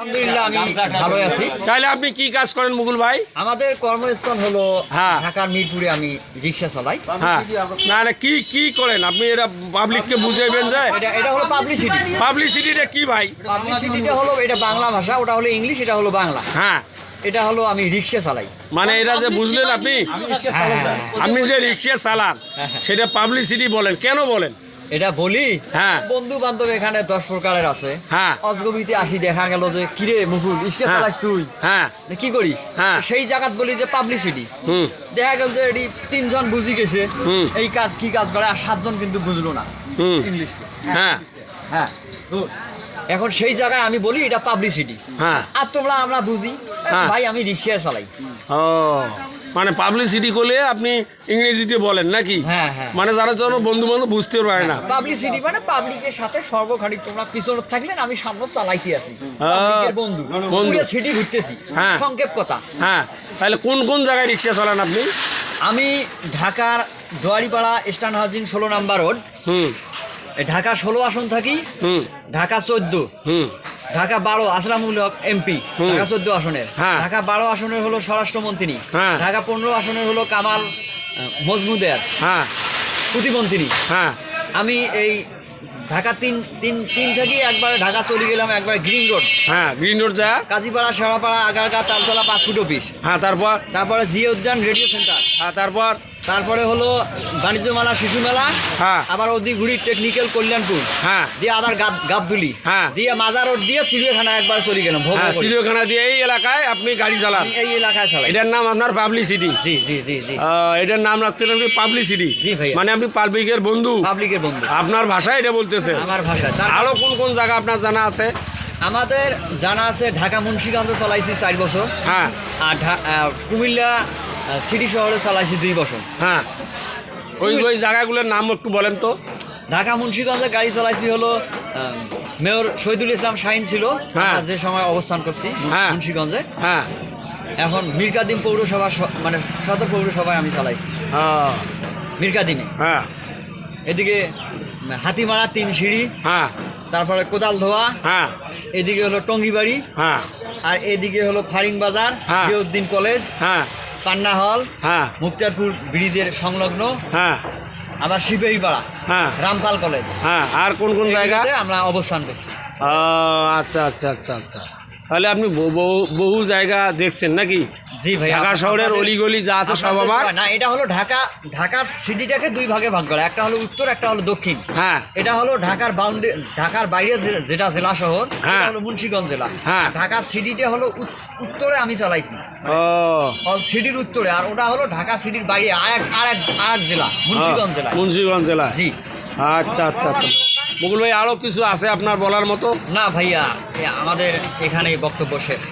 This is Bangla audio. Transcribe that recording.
আলহামদুলিল্লাহ আমি ভালোই আছি। তাহলে আপনি কি কাজ করেন মুকুল ভাই? আমাদের কর্মস্থল হলো হ্যাঁ। ঢাকার মিরপুরে আমি রিক্সা চালাই। হ্যাঁ। না না কি কি করেন? আপনি এটা পাবলিককে বুঝাইবেন যে? এটা এটা হলো পাবলিসিটি পাবলিসিটিটা কি ভাই? পাবলিসিটিটা হলো এটা বাংলা ভাষা ওটা হলো ইংলিশ এটা হলো বাংলা। হ্যাঁ। এটা হলো আমি রিক্সা চালাই। মানে এটা যে বুঝলেন আপনি? আপনি যে রিক্সা চালান সেটা পাবলিসিটি বলেন। কেন বলেন? এটা বলি? হ্যাঁ। বন্ধু বান্ধব এখানে দশ প্রকারের আছে। হ্যাঁ। অজগবিতে আসি দেখা গেল যে কিরে মুকুল রিক্সা হ্যাঁ। চালাস তুই? হ্যাঁ। কি করি হ্যাঁ। সেই জায়গাত বলি যে পাবলিসিটি দেখা গেল যে এটি তিনজন বুঝি গেছে। এই কাজ কি কাজ করে আর সাতজন কিন্তু বুঝলো না। ইংলিশ হ্যাঁ। হ্যাঁ। এখন সেই জায়গায় আমি বলি এটা পাবলিসিটি হ্যাঁ। আর তোমরা আমরা বুঝি হ্যাঁ। ভাই আমি রিক্সা চালাই। ও। মানে পাবলিসিটি করলে আপনি ইংরেজিতে বলেন নাকি? হ্যাঁ, হ্যাঁ। মানে যারা যেন বন্ধু বান্ধব বুঝতে পারে না। পাবলিসিটি মানে পাবলিকের সাথে সর্বখানি তোমরা পিছনে থাকলেন আমি সামনে চালাইতে আছি। পাবলিকের বন্ধু। বন্ধু। সিটি ঘুরতেছি। হ্যাঁ। সংক্ষেপ কথা। হ্যাঁ। তাহলে কোন কোন জায়গায় রিক্সা চালান আপনি? আমি ঢাকার দোয়ারিপাড়া স্টান হাউজিং ষোলো নাম্বার রোড। হুম। ঢাকা ষোলো আসন থাকি। হুম। ঢাকা চোদ্দ। হুম। ঢাকা বারো আশরামুলক এমপি হুম। ঢাকা চোদ্দ আসনের। হ্যাঁ। ঢাকা বারো আসনের হলো স্বরাষ্ট্রমন্ত্রী। হ্যাঁ। ঢাকা পনেরো আসনের হলো কামাল মজমুদের হ্যাঁ। প্রতিমন্ত্রী। হ্যাঁ। আমি এই ঢাকা তিন তিন তিন থেকে একবার ঢাকা চলে গেলাম একবার গ্রিন রোড। হ্যাঁ গ্রিন রোড যা। Kazipara Shewrapara Agargaon Taltala passport office. হ্যাঁ তারপর? তারপরে জিয়া উদ্যান রেডিও সেন্টার। হ্যাঁ তারপর? তারপরে হলো বাণিজ্য মেলা শিশু মেলা হ্যাঁ। আবার অধিঘুড়ি টেকনিক্যাল কল্যাণপুর। হ্যাঁ। দিয়ে আবার গাব- গাবদুলি। হ্যাঁ। দিয়ে মাজার রোড দিয়ে সিরিয়াখানা একবার চলে গেলাম ভোগ হ্যাঁ দিয়ে এই এলাকায় আপনি গাড়ি চালান। এই এলাকায় চালান এটার নাম আপনার পাবলিসিটি জি জি জি জি। এটার নাম রাখছেন আপনি পাবলিসিটি জি ভাই মানে আপনি পাবলিকের বন্ধু। পাবলিকের বন্ধু। আপনার ভাষায় এটা বলতেছে। আমার ভাষা আরও কোন কোন জায়গা আপনার জানা আছে? আমাদের জানা আছে ঢাকা মুন্সিগঞ্জে চালাইছি চার বছর। হ্যাঁ। আর কুমিল্লা সিটি শহরে চালাইছি দুই বছর। হ্যাঁ। ওই ওই জায়গাগুলোর নাম একটু বলেন তো। ঢাকা মুন্সিগঞ্জে গাড়ি চালাইছি হলো মেয়র শহীদুল ইসলাম শাহিন ছিল হ্যাঁ। যে সময় অবস্থান করছি হ্যাঁ। মুন্সিগঞ্জে। হ্যাঁ। এখন মিরকাদিম পৌরসভা মানে সদর পৌরসভায় আমি চালাইছি। হ্যাঁ মিরকাদিমে। হ্যাঁ। এদিকে হাতিমারা তিন সিঁড়ি হ্যাঁ। তারপরে কোদাল ধোয়া হ্যাঁ। এদিকে হলো টঙ্গিবাড়ি হ্যাঁ। আর এদিকে হলো ফারিং বাজার হ্যাঁ। কলেজ হ্যাঁ। পান্না হল হ্যাঁ। মুক্তারপুর ব্রিজের সংলগ্ন হ্যাঁ। আবার শিবেইপাড়া হ্যাঁ। রামপাল কলেজ। হ্যাঁ আর কোন কোন জায়গা? আমরা অবস্থান করছি। ও, আচ্ছা আচ্ছা আচ্ছা আচ্ছা। তাহলে আপনি বহু- বহু- বহু জায়গা দেখছেন নাকি? জি ভাই ঢাকা শহরের অলিগলি যা আছে সব আমার। না এটা হলো ঢাকা ঢাকা সিটিটাকে দুই ভাগে ভাগ করা। একটা হলো উত্তর একটা হলো দক্ষিণ। হ্যাঁ। এটা হলো ঢাকার বাউন্ডারি ঢাকার বাইরে যেটা জেলা শহর হ্যাঁ। হলো মুন্সিগঞ্জ জেলা। হ্যাঁ। ঢাকা সিটিটা হলো উত্তরে আমি চালাইছি। ও। সিটির উত্তরে আর ওটা হলো ঢাকা সিটির বাইরে আরেক আরেক আরেক জেলা মুন্সিগঞ্জ জেলা। মুন্সিগঞ্জ জেলা। জি। আচ্ছা আচ্ছা আচ্ছা। মুকুল ভাই আরও কিছু আছে আপনার বলার মতো? না ভাইয়া আমাদের এখানে বক্তব্য শেষ।